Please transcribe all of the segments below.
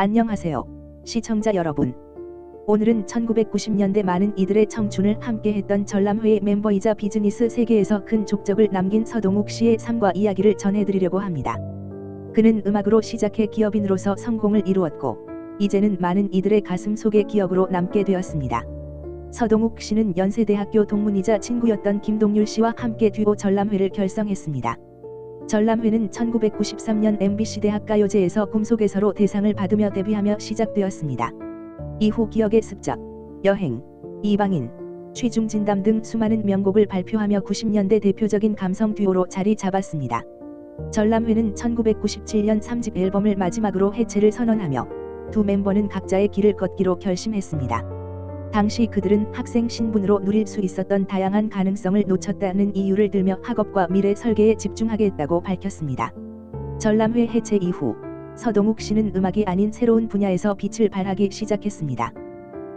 안녕하세요. 시청자 여러분. 오늘은 1990년대 많은 이들의 청춘을 함께했던 전람회의 멤버이자 비즈니스 세계에서 큰 족적을 남긴 서동욱 씨의 삶과 이야기를 전해드리려고 합니다. 그는 음악으로 시작해 기업인으로서 성공을 이루었고 이제는 많은 이들의 가슴 속의 기억으로 남게 되었습니다. 서동욱 씨는 연세대학교 동문이자 친구였던 김동률 씨와 함께 듀오 전람회를 결성했습니다. 전람회는 1993년 MBC 대학가요제에서 꿈속에서로 대상을 받으며 데뷔하며 시작되었습니다. 이후 기억의 습작, 여행, 이방인, 취중진담 등 수많은 명곡을 발표하며 90년대 대표적인 감성 듀오로 자리 잡았습니다. 전람회는 1997년 3집 앨범을 마지막으로 해체를 선언하며 두 멤버는 각자의 길을 걷기로 결심했습니다. 당시 그들은 학생 신분으로 누릴 수 있었던 다양한 가능성을 놓쳤다는 이유를 들며 학업과 미래 설계에 집중하겠다고 밝혔습니다. 전람회 해체 이후 서동욱 씨는 음악이 아닌 새로운 분야에서 빛을 발하기 시작했습니다.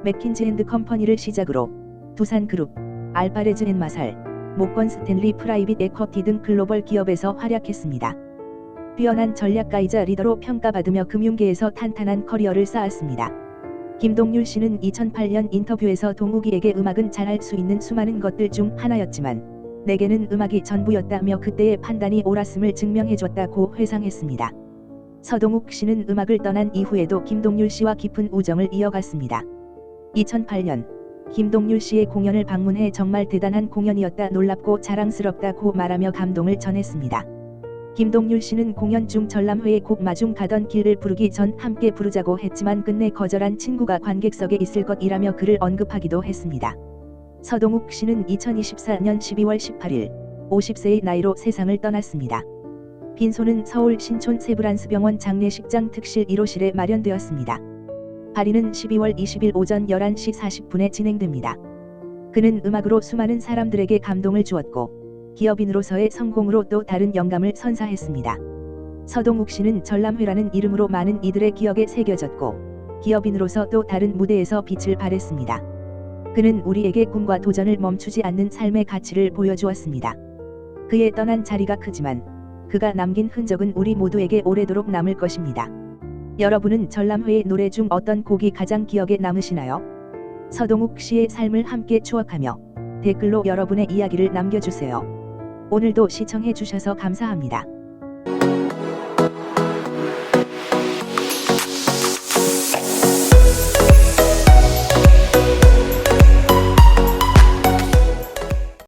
맥킨지 앤드 컴퍼니를 시작으로 두산그룹, 알파레즈 앤 마살, 모건 스탠리 프라이빗 에쿼티 등 글로벌 기업에서 활약했습니다. 뛰어난 전략가이자 리더로 평가받으며 금융계에서 탄탄한 커리어를 쌓았습니다. 김동률 씨는 2008년 인터뷰에서 동욱이에게 음악은 잘할 수 있는 수많은 것들 중 하나였지만 내게는 음악이 전부였다며 그때의 판단이 옳았음을 증명해줬다고 회상했습니다. 서동욱 씨는 음악을 떠난 이후에도 김동률 씨와 깊은 우정을 이어갔습니다. 2008년 김동률 씨의 공연을 방문해 정말 대단한 공연이었다 놀랍고 자랑스럽다고 말하며 감동을 전했습니다. 김동률 씨는 공연 중 전람회의 곡 마중 가던 길을 부르기 전 함께 부르자고 했지만 끝내 거절한 친구가 관객석에 있을 것이라며 그를 언급하기도 했습니다. 서동욱 씨는 2024년 12월 18일 50세의 나이로 세상을 떠났습니다. 빈소는 서울 신촌 세브란스 병원 장례식장 특실 1호실에 마련되었습니다. 발인은 12월 20일 오전 11시 40분에 진행됩니다. 그는 음악으로 수많은 사람들에게 감동을 주었고 기업인으로서의 성공으로 또 다른 영감을 선사했습니다. 서동욱 씨는 전람회라는 이름으로 많은 이들의 기억에 새겨졌고 기업인으로서 또 다른 무대에서 빛을 발했습니다. 그는 우리에게 꿈과 도전을 멈추지 않는 삶의 가치를 보여주었습니다. 그의 떠난 자리가 크지만 그가 남긴 흔적은 우리 모두에게 오래도록 남을 것입니다. 여러분은 전람회의 노래 중 어떤 곡이 가장 기억에 남으시나요? 서동욱 씨의 삶을 함께 추억하며 댓글로 여러분의 이야기를 남겨주세요. 오늘도 시청해 주셔서 감사합니다.